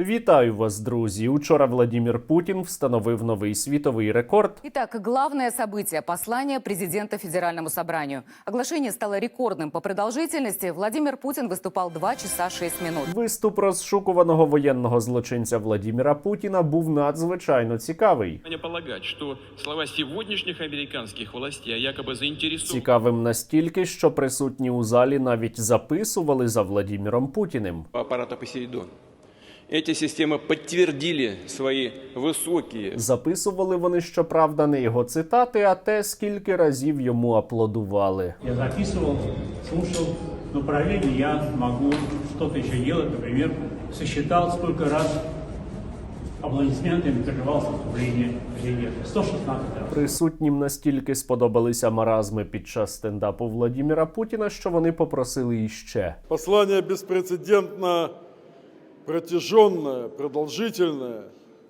Вітаю вас, друзі! Учора Владімір Путін встановив новий світовий рекорд. Итак, главное событие – послание президента Федеральному собранию. Оглашение стало рекордным по продолжительности. Владимир Путин выступал 2 часа 6 минут. Виступ розшукуваного воєнного злочинця Владіміра Путіна був надзвичайно цікавий. Мне полагать, что слова сегодняшних американских властей о якобы заинтересованности Цікавим настільки, що присутні у залі навіть записували за Владіміром Путіним. аппарата «Посейдон». Эти системы подтвердили свои высокие Записували вони, щоправда, не його цитати, а те, скільки разів йому аплодували. Я записывал, слушал, но параллельно я могу что-то еще делать. Например, сосчитал, сколько раз аплодисментами прерывался выступление президента. 116 раз. Присутнім настільки сподобалися маразми під час стендапу Владіміра Путіна, що вони попросили іще. Послание беспрецедентно протяженное, продолжительное,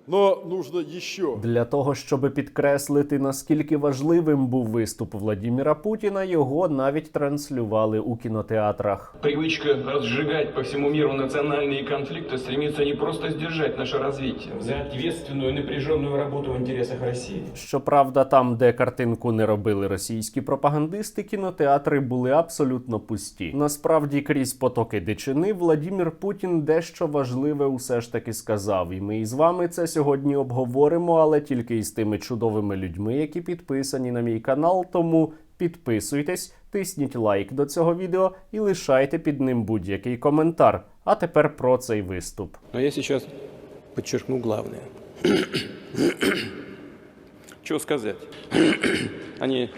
но нужно еще. Для того, щоб підкреслити, наскільки важливим був виступ Владіміра Путіна, його навіть транслювали у кінотеатрах. Привычка разжигать по всему миру национальные конфликты стремится не просто сдержать наше развитие за ответственную и напряженную работу в интересах России. Щоправда, там, де картинку не робили російські пропагандисти, кінотеатри були абсолютно пусті. Насправді, крізь потоки дичини, Владімір Путін дещо важливе усе ж таки сказав. І ми із вами це сьогодні обговоримо, але тільки із тими чудовими людьми, які підписані на мій канал. Тому підписуйтесь, тисніть лайк до цього відео і лишайте під ним будь-який коментар. А тепер про цей виступ. Но я сейчас подчеркну главное. Что сказать? Они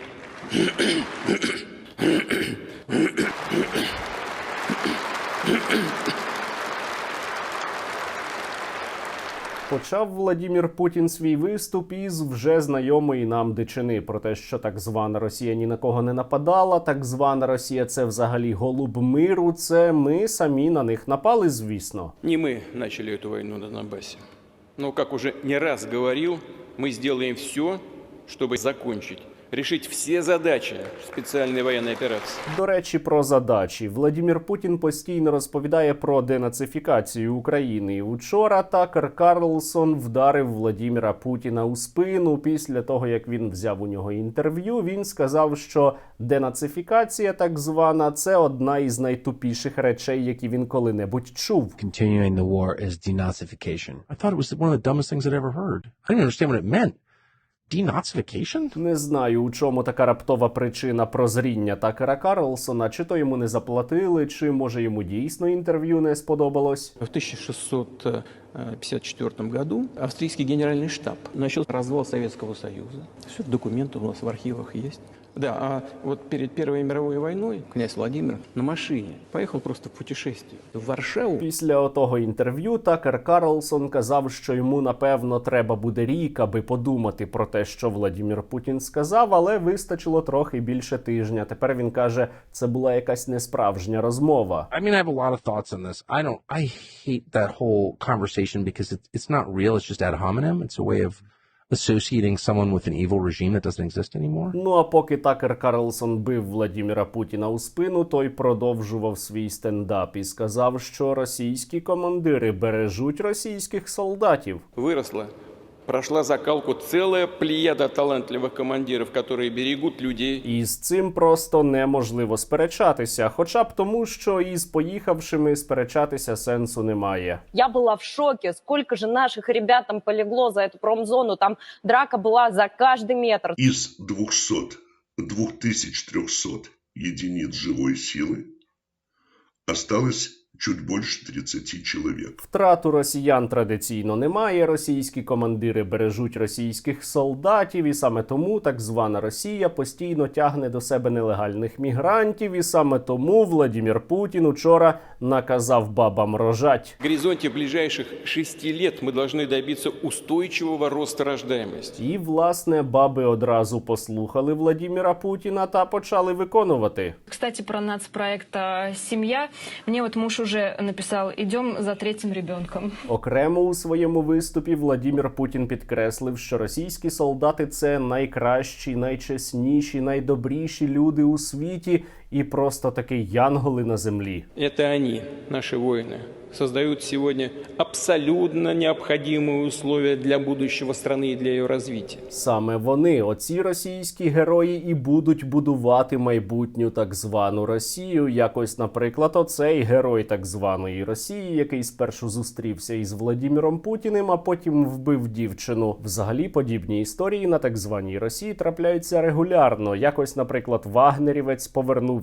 Почав Владімір Путін свій виступ із вже знайомої нам дичини про те, що так звана Росія ні на кого не нападала. Так звана Росія це взагалі голуб миру. Це ми самі на них напали, звісно. не мы начали эту войну на Донбассе. Но, как уже не раз говорил, мы сделаем все, чтобы закончить, решить все задачи специальной военной операции. До речі, про задачі Владімір Путін постійно розповідає про денацифікацію України. Учора Такер Карлсон вдарив Владіміра Путіна у спину. Після того як він взяв у нього інтерв'ю, він сказав, що денацифікація, так звана, це одна із найтупіших речей, які він коли-небудь чув. continuing the war is denazification. I thought it was one of the dumbest things I'd ever heard. I didn't understand what it meant. Denazification? Не знаю, у чому така раптова причина прозріння Такера Карлсона, чи то йому не заплатили, чи може йому дійсно інтерв'ю не сподобалось. В 1654 году австрийский генеральный штаб начал развал Советского Союза. Все документы у нас в архивах есть. Да, а вот перед Первой мировой войной князь Владимир на машине поехал просто в путешествие в Варшаву. Після отого інтерв'ю Такер Карлсон казав, що йому напевно треба буде рік, аби подумати про те, що Владімір Путін сказав, але вистачило трохи більше тижня. Тепер він каже, це була якась несправжня розмова. I mean, I have a lot of thoughts on this. I don't, I hate that whole conversation because it's, it's not real. It's just ad hominem. It's a way of associating someone with an evil regime that doesn't exist anymore. Ну а поки Такер Карлсон бив Владіміра Путіна у спину, той продовжував свій стендап і сказав, що російські командири бережуть російських солдатів. Выросла, прошла закалку целая плеяда талантливых командиров, которые берегут людей. І з цим просто неможливо сперечатися, хоча б тому, що із поїхавшими сперечатися сенсу немає. Я была в шоке, сколько же наших ребят там полегло за эту промзону, там драка была за каждый метр. Из 200, 2300 единиц живой силы осталось чуть больше 30 чоловік. Втрату росіян традиційно немає. Російські командири бережуть російських солдатів, і саме тому так звана Росія постійно тягне до себе нелегальних мігрантів. І саме тому Владімір Путін учора наказав бабам рожать. В горизонте ближайших шести лет мы должны добиться устойчивого роста рождаемости. І власне баби одразу послухали Владіміра Путіна та почали виконувати. Кстати, про нацпроект а, «Семья». Мне вот муж уже написал, идем за третьим ребенком. Окремо у своєму виступі Владімір Путін підкреслив, що російські солдати це найкращі, найчесніші, найдобріші люди у світі, і просто таки янголи на землі. Это они, наши воины, создают сегодня абсолютно необходимые условия для будущего страны и для ее развития. Саме вони, оці російські герої, і будуть будувати майбутню так звану Росію. Якось, наприклад, оцей герой так званої Росії, який спершу зустрівся із Владіміром Путіним, а потім вбив дівчину. Взагалі, подібні історії на так званій Росії трапляються регулярно. Якось, наприклад, Вагнерівець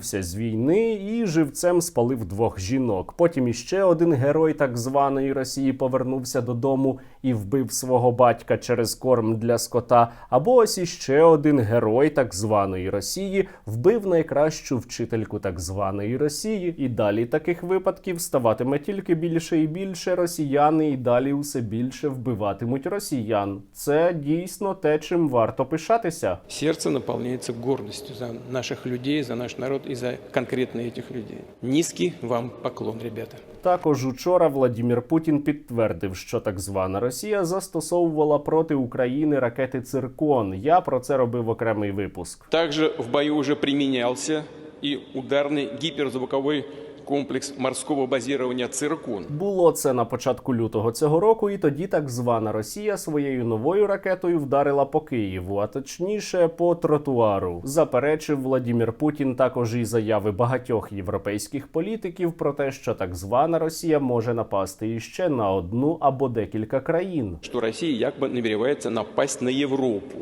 повернувся з війни і живцем спалив двох жінок. Потім іще один герой так званої Росії повернувся додому і вбив свого батька через корм для скота. Або ось іще один герой так званої Росії вбив найкращу вчительку так званої Росії. І далі таких випадків ставатиме тільки більше і більше. Росіяни і далі усе більше вбиватимуть росіян. Це дійсно те, чим варто пишатися. Сердце наполняется гордостью за наших людей, за наш народ и за конкретно этих людей. Низкий вам поклон, ребята. Також учора Владімір Путін підтвердив, що так звана Росія застосовувала проти України ракети Циркон. Я про це робив окремий випуск. Также в бою вже примінявся і ударний гиперзвуковой комплекс морского базирования «Циркон». Було це на початку лютого цього року, і тоді так звана Росія своєю новою ракетою вдарила по Києву, а точніше по тротуару. Заперечив Владімір Путін також і заяви багатьох європейських політиків про те, що так звана Росія може напасти іще на одну або декілька країн. что Россия якобы намеревается напасть на Европу.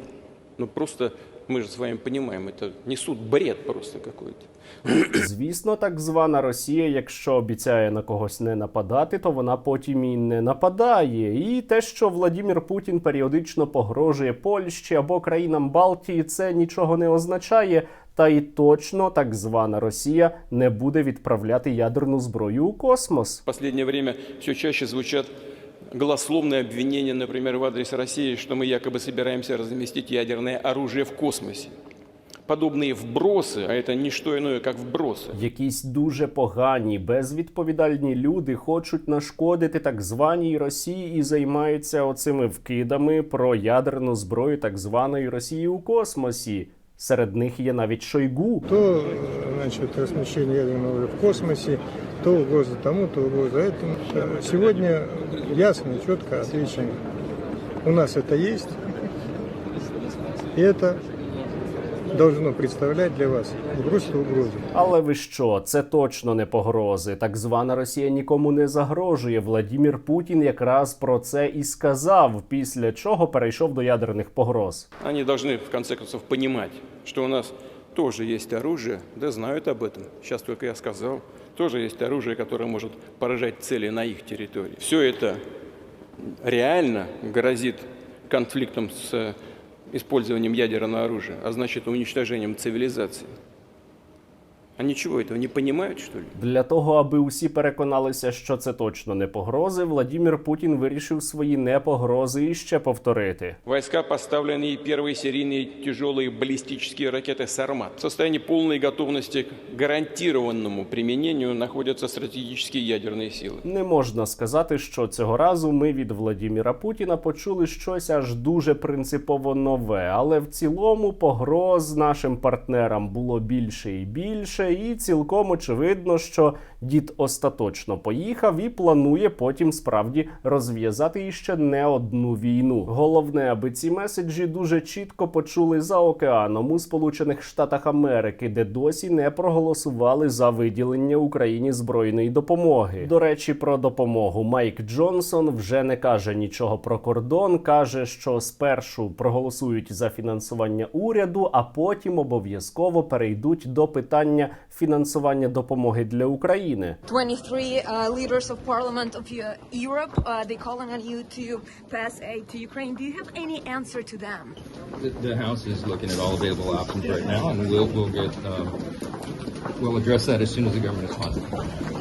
Ну просто мы же с вами понимаем, это несут бред просто какой-то. Звісно, так звана Росія, якщо обіцяє на когось не нападати, то вона потім і не нападає. І те, що Владімір Путін періодично погрожує Польщі або країнам Балтії, це нічого не означає. Та й точно так звана Росія не буде відправляти ядерну зброю у космос. В последнее время все чаще звучат голословные обвинения, например, в адрес России, что мы якобы собираемся разместить ядерное оружие в космосе. Подобные вбросы, а это не что иное, как вбросы, Якісь дуже погані, безвідповідальні люди хочуть нашкодити так званій Росії і займаються оцими вкидами про ядерну зброю так званої Росії у космосі. Серед них є навіть Шойгу. то значит, размещение ядерного оружия в космосе, то угроза тому, то угроза этому. Э, Сегодня ясно, четко отвечено. У нас это есть, и это должно представлять для вас просто угрозу. Але ви що? Це точно не погрози. Так звана Росія нікому не загрожує. Владімір Путін якраз про це і сказав, після чого перейшов до ядерних погроз. они должны в конце концов понимать, что у нас тоже есть оружие, да знают об этом. Сейчас только я сказал, тоже есть оружие, которое может поражать цели на их территории. Все это реально грозит конфликтом с э, использованием ядерного оружия, а значит уничтожением цивилизации. Они чего, этого не понимают, что ли? Для того, аби усі переконалися, що це точно не погрози, Владімір Путін вирішив свої непогрози іще повторити. Войска, поставленные первые серийные тяжелые баллистические ракеты «Сармат». В состоянии полной готовности к гарантированному применению находятся стратегические ядерные силы. Не можна сказати, що цього разу ми від Владіміра Путіна почули щось аж дуже принципово нове, але в цілому погроз нашим партнерам було більше і більше, і цілком очевидно, що дід остаточно поїхав і планує потім справді розв'язати іще не одну війну. Головне, аби ці меседжі дуже чітко почули за океаном у Сполучених Штатах Америки, де досі не проголосували за виділення Україні збройної допомоги. До речі, про допомогу Майк Джонсон вже не каже нічого про кордон, каже, що спершу проголосують за фінансування уряду, а потім обов'язково перейдуть до питання фінансування допомоги для України. 23 uh, leaders of parliament of uh, Europe, uh, they calling on you to pass aid to Ukraine. Do you have any answer to them? The, the House is looking at all available options right now, and we'll we'll get um, we'll.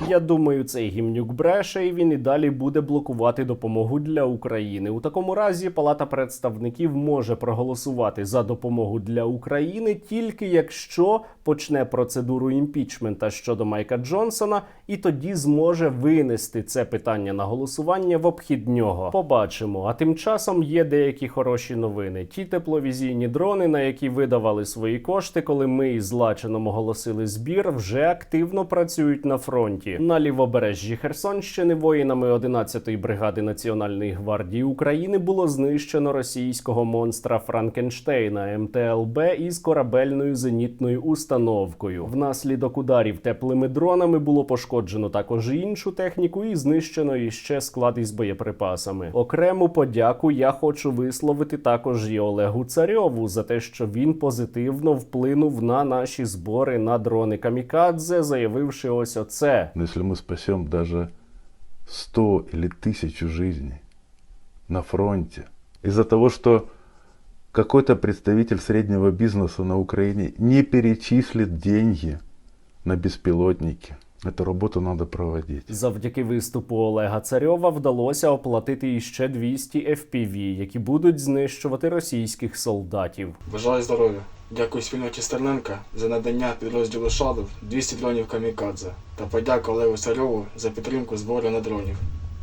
Я думаю, цей гімнюк бреше, і він і далі буде блокувати допомогу для України. У такому разі Палата представників може проголосувати за допомогу для України тільки якщо почне процедуру імпічмента щодо Майка Джонсона, і тоді зможе винести це питання на голосування в обхід нього. Побачимо. А тим часом є деякі хороші новини. Ті тепловізійні дрони, на які видавали свої кошти, коли ми із Лачином оголосили збір, тепер вже активно працюють на фронті. На лівобережжі Херсонщини воїнами 11-ї бригади Національної гвардії України було знищено російського монстра Франкенштейна МТЛБ із корабельною зенітною установкою. Внаслідок ударів теплими дронами було пошкоджено також іншу техніку і знищено іще склад із боєприпасами. Окрему подяку я хочу висловити також і Олегу Царьову за те, що він позитивно вплинув на наші збори на дрони Камікадзе, заявивши ось оце. Но если мы спасем даже 100 или тысячу жизней на фронте, из-за того, что какой-то представитель среднего бизнеса на Украине не перечислит деньги на беспилотники, эту работу надо проводить. Завдяки виступу Олега Царьова вдалося оплатити іще 200 FPV, які будуть знищувати російських солдатів. Бажаю здоров'я. Дякую спільноті Стерненка за надання підрозділу Шадов 200 дронів Камікадзе та подяка Олегу Царьову за підтримку збору на дронів.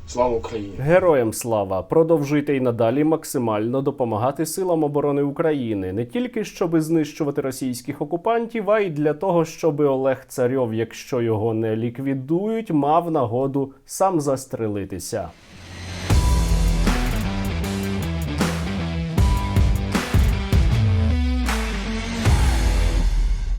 Слава Україні! Героям слава! Продовжуйте й надалі максимально допомагати силам оборони України не тільки щоб знищувати російських окупантів, а й для того, щоб Олег Царьов, якщо його не ліквідують, мав нагоду сам застрелитися.